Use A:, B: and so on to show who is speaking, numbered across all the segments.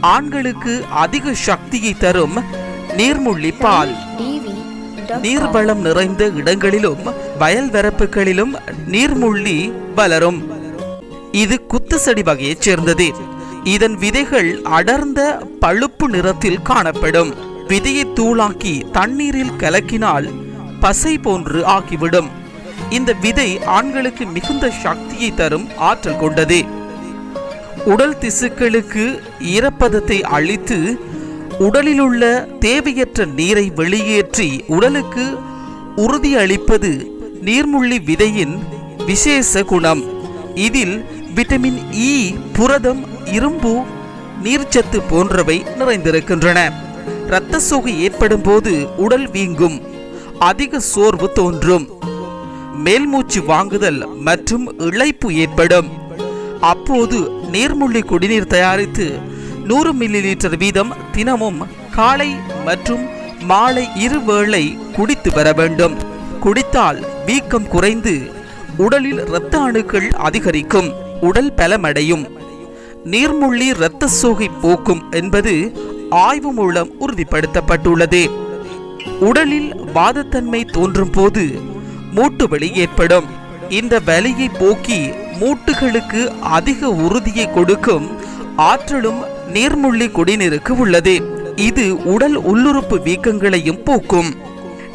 A: ஆண்களுக்கு அதிக சக்தியை தரும் நீர்முள்ளி பால். நீர்வளம் நிறைந்த இடங்களிலும் வயல் வரப்புகளிலும் நீர்முள்ளி வளரும். இது குத்துசடி வகையைச் சேர்ந்தது. இதன் விதைகள் அடர்ந்த பழுப்பு நிறத்தில் காணப்படும். விதையை தூளாக்கி தண்ணீரில் கலக்கினால் பசை போன்று ஆகிவிடும். இந்த விதை ஆண்களுக்கு மிகுந்த சக்தியை தரும் ஆற்றல் கொண்டது. உடல் திசுக்களுக்கு ஈரப்பதத்தை அளித்து உடலிலுள்ள தேவையற்ற நீரை வெளியேற்றி உடலுக்கு உறுதி அளிப்பது நீர்முள்ளி விதையின் விசேஷ குணம். இதில் விட்டமின் இ புரதம் இரும்பு நீர்ச்சத்து போன்றவை நிறைந்திருக்கின்றன. இரத்த சோகை ஏற்படும் போது உடல் வீங்கும் அதிக சோர்வு தோன்றும். மேல்மூச்சு வாங்குதல் மற்றும் இழைப்பு ஏற்படும். அப்போது நீர்முள்ளி குடிநீர் தயாரித்து நூறு மில்லி லிட்டர் வீதம் தினமும் காலை மற்றும் மாலை இருவேளை குடித்து வர வேண்டும். குடித்தால் வீக்கம் குறைந்து உடலில் இரத்த அணுக்கள் அதிகரிக்கும் உடல் பலமடையும். நீர்முள்ளி இரத்த சோகை போக்கும் என்பது ஆய்வு மூலம் உறுதிப்படுத்தப்பட்டுள்ளது. உடலில் வாதத்தன்மை தோன்றும் போது மூட்டு வலி ஏற்படும். இந்த வலியை போக்கி மூட்டுகளுக்கு அதிக உறுதியை கொடுக்கும் ஆற்றலும் நீர்முள்ளி குடிநீருக்கு உள்ளது. இது உடல் உள்ளுறுப்பு வீக்கங்களையும் போக்கும்.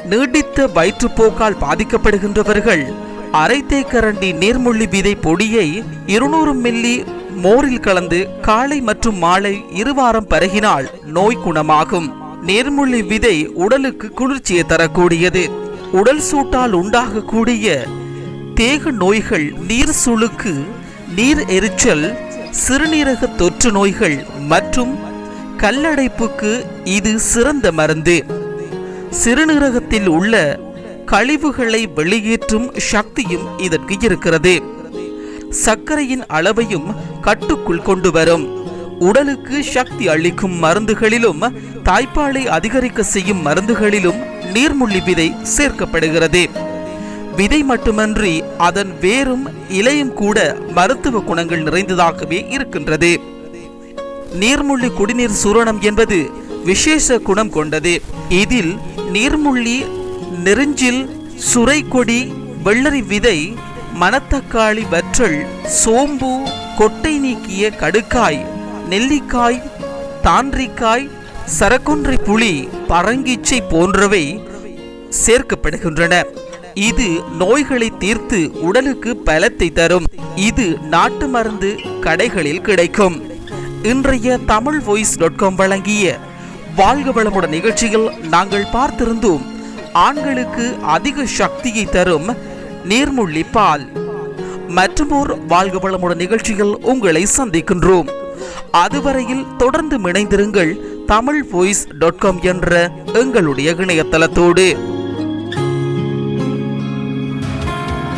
A: நீடித்த வயிற்றுப்போக்கால் பாதிக்கப்படுகின்றவர்கள் அரை தேக்கரண்டி நீர்முள்ளி விதை பொடியை இருநூறு மில்லி மோரில் கலந்து காலை மற்றும் மாலை இருவாரம் பருகினால் நோய் குணமாகும். நீர்முள்ளி விதை உடலுக்கு குளிர்ச்சியை தரக்கூடியது. உடல் சூட்டால் உண்டாகக்கூடிய தேக நோய்கள் நீர் சுளுக்கு நீர் எரிச்சல் சிறுநீரக தொற்று நோய்கள் மற்றும் கல்லடைப்புக்கு இது சிறந்த மருந்து. சிறுநீரகத்தில் உள்ள கழிவுகளை வெளியேற்றும் சக்தியும் இதற்கு இருக்கிறது. சர்க்கரையின் அளவையும் கட்டுக்குள் கொண்டு வரும். உடலுக்கு சக்தி அளிக்கும் மருந்துகளிலும் தாய்ப்பாலை அதிகரிக்க செய்யும் மருந்துகளிலும் நீர்முள்ளி விதை சேர்க்கப்படுகிறது. விதை மட்டுமன்றி அதன் வேரும் இலையும் கூட மருத்துவ குணங்கள் நிறைந்ததாகவே இருக்கின்றது. நீர்முள்ளி குடிநீர் சூரணம் என்பது விசேஷ குணம் கொண்டது. இதில் நீர்முள்ளி நெருஞ்சில் சுரைக்கொடி வெள்ளரி விதை மணத்தக்காளி வற்றல் சோம்பு கொட்டை நீக்கிய கடுக்காய் நெல்லிக்காய் தாண்டிக்காய் சரக்கொன்றை புளி பரங்கிச்சை போன்றவை சேர்க்கப்படுகின்றன. இது நோய்களை தீர்த்து உடலுக்கு பலத்தை தரும். இது நாட்டு மருந்து கடைகளில் கிடைக்கும். இன்றைய தமிழ் வாய்ஸ் டாட் காம் வழங்கிய வாழ்க வளமுடன் நிகழ்ச்சியில் நாங்கள் பார்த்திருந்தோம் ஆண்களுக்கு அதிக சக்தியை தரும் நீர்முள்ளி பால். மற்றுமோர் வாழ்க வளமுடன் நிகழ்ச்சியில் உங்களை சந்திக்கின்றோம். அதுவரையில் தொடர்ந்து இணைந்திருங்கள் தமிழ் வாய்ஸ் டாட் காம் என்ற எங்களுடைய இணையதளத்தோடு.